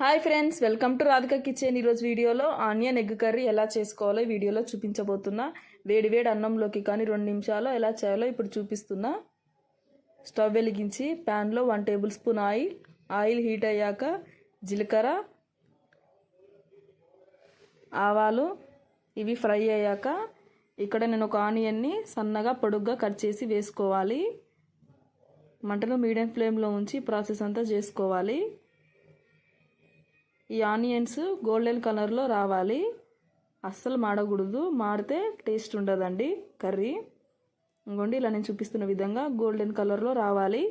Hi friends welcome to Radhika kitchen. ఈరోజు వీడియోలో onion egg curry ఎలా చేసుకోవాలో ఈ వీడియోలో చూపించబోతున్నా. వేడి వేడి అన్నంలోకి కానీ రెండు నిమిషాలు ఎలా చేయాలో ఇప్పుడు చూపిస్తున్నా. స్టవ్ వెలిగించి ప్యాన్లో one tablespoon oil. Oil heat అయ్యాక జీలకర్ర ఆవాలు ఇవి ఫ్రై అయ్యాక ఇక్కడ నేను ఒక ఆనియన్ని సన్నగా పొడుగ్గా కట్ చేసి వేసుకోవాలి. మంటను మీడియం ఫ్లేమ్లో ఉంచి ప్రాసెస్ అంతా చేసుకోవాలి. ఈ ఆనియన్స్ గోల్డెన్ కలర్లో రావాలి. అస్సలు మాడకూడదు. మాడితే టేస్ట్ ఉండదండి కర్రీ. ఇంకోండి ఇలా నేను చూపిస్తున్న విధంగా గోల్డెన్ కలర్లో రావాలి.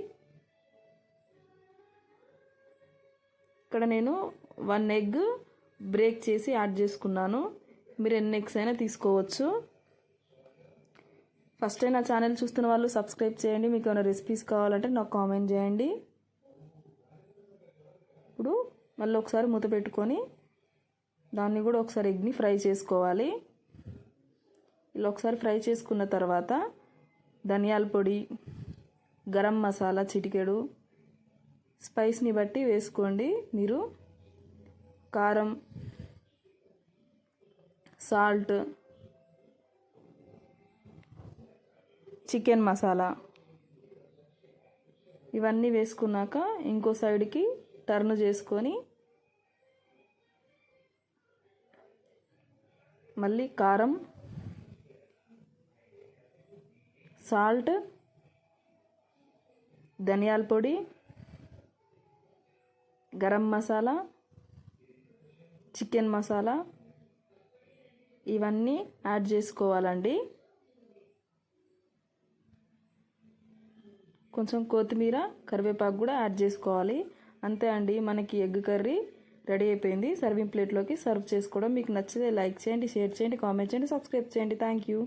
ఇక్కడ నేను వన్ ఎగ్ బ్రేక్ చేసి యాడ్ చేసుకున్నాను. మీరు ఎన్ని ఎగ్స్ అయినా తీసుకోవచ్చు. ఫస్ట్ టైం నా ఛానల్ చూస్తున్న వాళ్ళు సబ్స్క్రైబ్ చేయండి. మీకు ఏమైనా రెసిపీస్ కావాలంటే నాకు కామెంట్ చేయండి. ఇప్పుడు మళ్ళీ ఒకసారి మూత పెట్టుకొని దాన్ని కూడా ఒకసారి ఎగ్ని ఫ్రై చేసుకోవాలి. ఇలా ఒకసారి ఫ్రై చేసుకున్న తర్వాత ధనియాల పొడి గరం మసాలా చిటికెడు స్పైస్ని బట్టి వేసుకోండి. మీరు కారం సాల్ట్ చికెన్ మసాలా ఇవన్నీ వేసుకున్నాక ఇంకో సైడ్కి టర్న్ చేసుకొని మళ్ళీ కారం సాల్ట్ ధనియాల పొడి గరం మసాలా చికెన్ మసాలా ఇవన్నీ యాడ్ చేసుకోవాలండి. కొంచెం కొత్తిమీర కరివేపాకు కూడా యాడ్ చేసుకోవాలి. అంతే అండి మనకి ఎగ్ కర్రీ రెడీ అయిపోయింది. సర్వింగ్ ప్లేట్లోకి సర్వ్ చేసుకోవడం మీకు నచ్చితే లైక్ చేయండి షేర్ చేయండి కామెంట్ చేయండి సబ్స్క్రైబ్ చేయండి. Thank you.